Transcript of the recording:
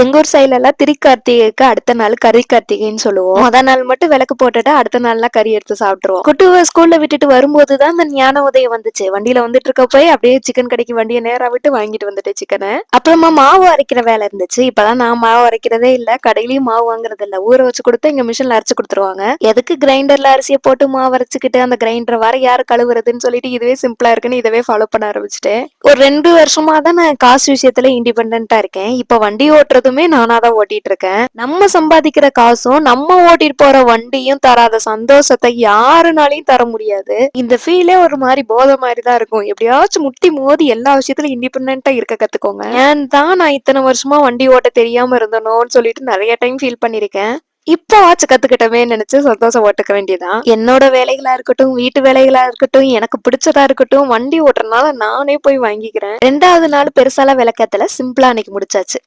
எங்க ஊர் சைடுல எல்லாம் திரிக்கார்த்திகைக்கு அடுத்த நாள் கறி கார்த்திகைன்னு சொல்லுவோம். முத நாள் மட்டும் விளக்கு போட்டுட்டு அடுத்த நாள்லாம் கறி எடுத்து சாப்பிட்டுருவோம். குட்டுவை ஸ்கூல்ல விட்டுட்டு வரும்போதுதான் அந்த ஞான உதயம் வந்துச்சு. வண்டியில வந்துட்டு இருக்க போய் அப்படியே சிக்கன் கடைக்கு வண்டியை நேரா விட்டு வாங்கிட்டு வந்துட்டு சிக்கனை அப்புறமா மாவு அரைக்கிற வேலை இருந்துச்சு. இப்பதான் நான் மாவு அரைக்கிறதே இல்ல. கடையிலயும் மாவு வாங்குறது இல்ல. ஊற வச்சு கொடுத்து இங்க மிஷின்ல அரைச்சு கொடுத்துருவாங்க. எதுக்கு கிரைண்டர்ல அரிசியை போட்டு மாவு அரைச்சுக்கிட்டு அந்த கிரைண்டர் வர யாரு கழுவுறதுன்னு சொல்லிட்டு இதுவே சிம்பிளா இருக்குன்னு இதவே ஃபாலோ பண்ண ஆரம்பிச்சிட்டேன். ஒரு ரெண்டு வருஷமா தான் நான் காசு விஷயத்துல இண்டிபெண்டா இருக்கேன். இப்ப வண்டி ஓட்டுறது ஓட்டுறதுமே நானா தான் ஓட்டிட்டு இருக்கேன் நம்ம சம்பாதிக்கிற காசும் நம்ம ஓட்டிட்டு போற வண்டியும் தராத சந்தோஷத்தை யாருனாலையும் தர முடியாது. இந்த ஃபீலே ஒரு மாதிரி போதை மாதிரி தான் இருக்கும். எப்படியாச்சும் முட்டி மோதி எல்லா விஷயத்துலயும் இண்டிபெண்டா இருக்க கத்துக்கோங்க. ஏன் தான் நான் இத்தனை வருஷமா வண்டி ஓட்ட தெரியாம இருந்தனோன்னு சொல்லிட்டு நிறைய டைம் ஃபீல் பண்ணிருக்கேன். இப்போ வாட்ச் கத்துக்கிட்டவே நினைச்சு சந்தோஷம் ஓட்டுக்க வேண்டியதான் என்னோட வேலைகளா இருக்கட்டும் வீட்டு வேலைகளா இருக்கட்டும் எனக்கு பிடிச்சதா இருக்கட்டும் வண்டி ஓட்டுறதுனால நானே போய் வாங்கிக்கிறேன். ரெண்டாவது நாள் பெருசாலாம் விளக்கத்துல சிம்பிளா அன்னைக்கு முடிச்சாச்சு.